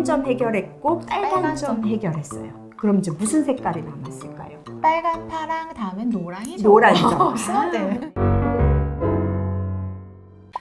노란 점 해결했고 빨간, 빨간 점 점. 해결했어요. 그럼 이제 무슨 색깔이 남았을까요? 빨간, 파랑, 다음엔 노랑이죠. 노란 점. 네.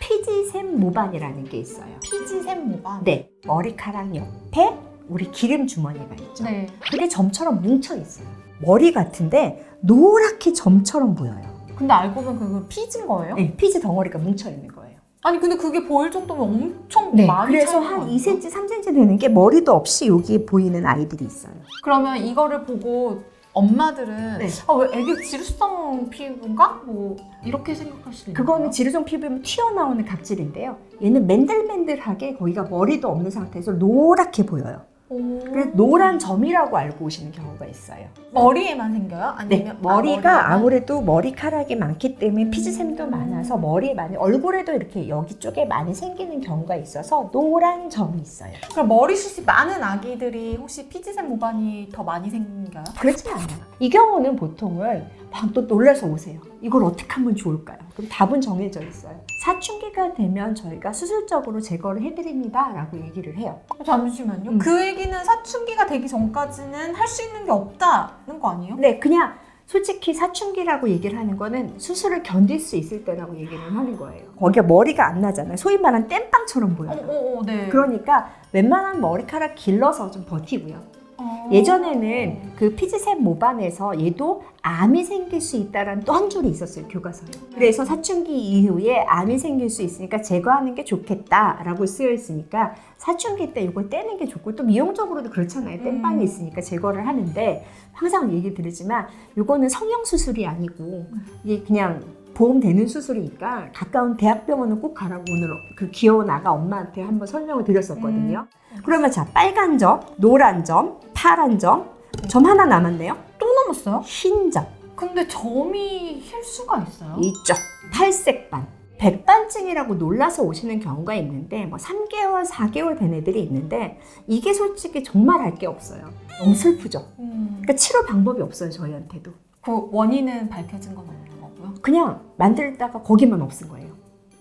피지샘 모반이라는 게 있어요. 피지샘 모반. 네, 머리카락 옆에 우리 기름 주머니가 있죠. 네. 그게 점처럼 뭉쳐 있어요. 머리 같은데 노랗게 점처럼 보여요. 근데 알고 보면 그건 피지인 거예요? 네, 피지 덩어리가 뭉쳐 있는 거예요. 아니 근데 그게 보일 정도면 엄청 네, 많이 그래서 차이가 한 나요. 2cm, 3cm 되는 게 머리도 없이 여기에 보이는 아이들이 있어요. 그러면 이거를 보고 엄마들은 네. 아, 왜 애기 지루성 피부인가? 뭐 이렇게 생각할 수도 있나요? 그거는 지루성 피부면 튀어나오는 각질인데요. 얘는 맨들맨들하게 거기가 머리도 없는 상태에서 노랗게 보여요. 오. 그래서 노란 점이라고 알고 오시는 경우가 있어요. 머리에만 생겨요? 네, 아니면 머리가 아, 머리에만? 아무래도 머리카락이 많기 때문에 피지샘도 음. 많아서 머리에 많이 얼굴에도 이렇게 여기 쪽에 많이 생기는 경우가 있어서 노란 점이 있어요. 그럼 머리숱이 많은 아기들이 혹시 피지샘 모반이 더 많이 생겨요? 그렇지 않아요. 이 경우는 보통은 막 또 놀라서 오세요. 이걸 어떻게 하면 좋을까요? 그럼 답은 정해져 있어요. 사춘기가 되면 저희가 수술적으로 제거를 해드립니다 라고 얘기를 해요. 잠시만요. 음. 그 얘기는 사춘기가 되기 전까지는 할 수 있는 게 없다는 거 아니에요? 네, 그냥 솔직히 사춘기라고 얘기를 하는 거는 수술을 견딜 수 있을 때라고 얘기를 하는 거예요. 거기가 머리가 안 나잖아요. 소위 말하는 땜빵처럼 어, 보여요. 어, 어, 네. 그러니까 웬만한 머리카락 길러서 좀 버티고요. 어. 예전에는 그 피지샘 모반에서 얘도 암이 생길 수 있다라는 또 한 줄이 있었어요 교과서에. 그래서 사춘기 이후에 암이 생길 수 있으니까 제거하는 게 좋겠다라고 쓰여 있으니까 사춘기 때 이걸 떼는 게 좋고 또 미용적으로도 그렇잖아요. 땜빵이 음. 있으니까 제거를 하는데 항상 얘기 드리지만 이거는 성형 수술이 아니고 이게 그냥 보험 되는 수술이니까 가까운 대학병원은 꼭 가라고 오늘 그 귀여운 아가 엄마한테 한번 설명을 드렸었거든요. 그러면 자 빨간 점, 노란 점, 파란 점, 점 하나 남았네요. 또 넘었어요? 흰 점, 근데 점이 힐 수가 있어요? 이쪽 탈색반. 백반증이라고 놀라서 오시는 경우가 있는데 뭐 3개월, 4개월 된 애들이 있는데 이게 솔직히 정말 할 게 없어요. 너무 슬프죠. 음. 그러니까 치료 방법이 없어요 저희한테도. 그 원인은 밝혀진 건 없는 거고요. 그냥 만들다가 거기만 없은 거예요.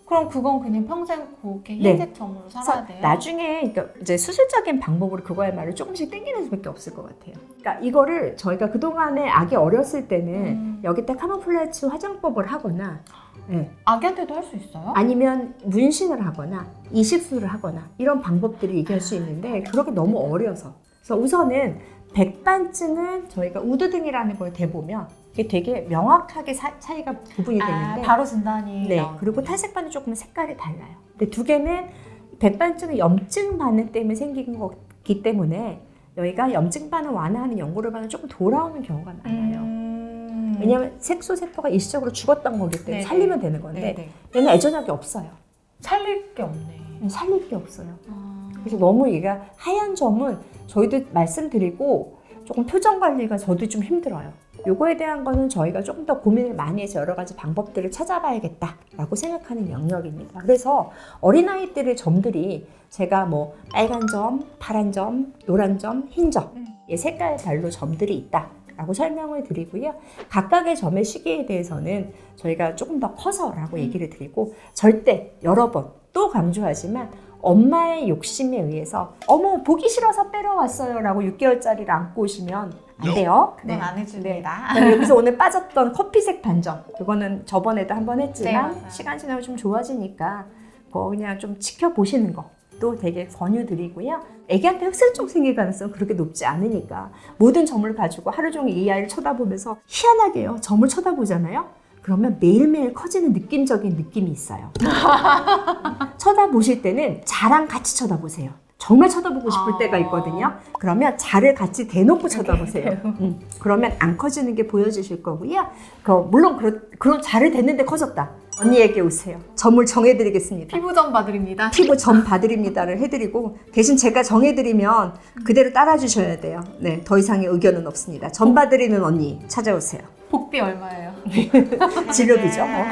그럼 그건 그냥 평생 그렇게 네. 흰색 점으로 살아야 돼요? 나중에 그러니까 이제 수술적인 방법으로 그거야말로 조금씩 땡기는 수밖에 없을 것 같아요. 그러니까 이거를 저희가 그 동안에 아기 어렸을 때는 음. 여기다 카모플라츠 화장법을 하거나 예, 아기한테도 할 수 있어요? 아니면 문신을 하거나 이식술을 하거나 이런 방법들을 얘기할 수 있는데 그렇게 너무 어려서 그래서 우선은 백반증은 저희가 우드등이라는 걸 대보면 이게 되게 명확하게 사- 차이가 구분이 아, 되는데 바로 진단이 네. 나오는 그리고 탈색반은 조금 색깔이 달라요. 근데 두 개는 백반증은 염증 반응 때문에 생긴 거기 때문에 여기가 염증 반응 완화하는 연고를 반응 조금 돌아오는 경우가 많아요. 음. 왜냐하면 색소 세포가 일시적으로 죽었던 거기 때문에 네네. 살리면 되는 건데 네 네. 얘는 애전약이 없어요. 살릴 게 없네. 살릴 게 없어요. 아. 그래서 너무 얘가 하얀 점은 저희도 말씀드리고 조금 표정 관리가 저도 좀 힘들어요. 요거에 대한 거는 저희가 조금 더 고민을 많이 해서 여러 가지 방법들을 찾아봐야겠다라고 생각하는 영역입니다. 그래서 어린아이들의 점들이 제가 뭐 빨간 점, 파란 점, 노란 점, 흰 점, 음. 이 색깔별로 점들이 있다. 라고 설명을 드리고요. 각각의 점의 시기에 대해서는 저희가 조금 더 커서라고 음. 얘기를 드리고 절대 여러 번 또 강조하지만 엄마의 욕심에 의해서 어머 보기 싫어서 빼러 왔어요 라고 6개월짜리를 안고 오시면 안 돼요. 그건 네. 안 해줍니다. 그다음에 여기서 오늘 빠졌던 커피색 반점 그거는 저번에도 한번 네, 했지만 맞아요. 시간 지나면 좀 좋아지니까 그거 그냥 좀 지켜보시는 것도 되게 권유드리고요. 애기한테 흑설종 생길 가능성 그렇게 높지 않으니까 모든 점을 가지고 하루 종일 이 아이를 쳐다보면서 희한하게요 점을 쳐다보잖아요. 그러면 매일매일 커지는 느낌적인 느낌이 있어요. 쳐다보실 때는 자랑 같이 쳐다보세요. 정말 쳐다보고 싶을 아. 때가 있거든요. 그러면 자를 같이 대놓고 쳐다보세요. 음, 그러면 안 커지는 게 보여주실 거고요. 그 물론 그런 그런 자를 댔는데 커졌다. 언니에게 오세요. 점을 정해드리겠습니다. 피부점 봐드립니다. 피부 점 봐드립니다를 해드리고 대신 제가 정해드리면 그대로 따라주셔야 돼요. 네, 더 이상의 의견은 없습니다. 점 봐드리는 언니 찾아오세요. 복비 얼마예요? 진료비죠. 뭐.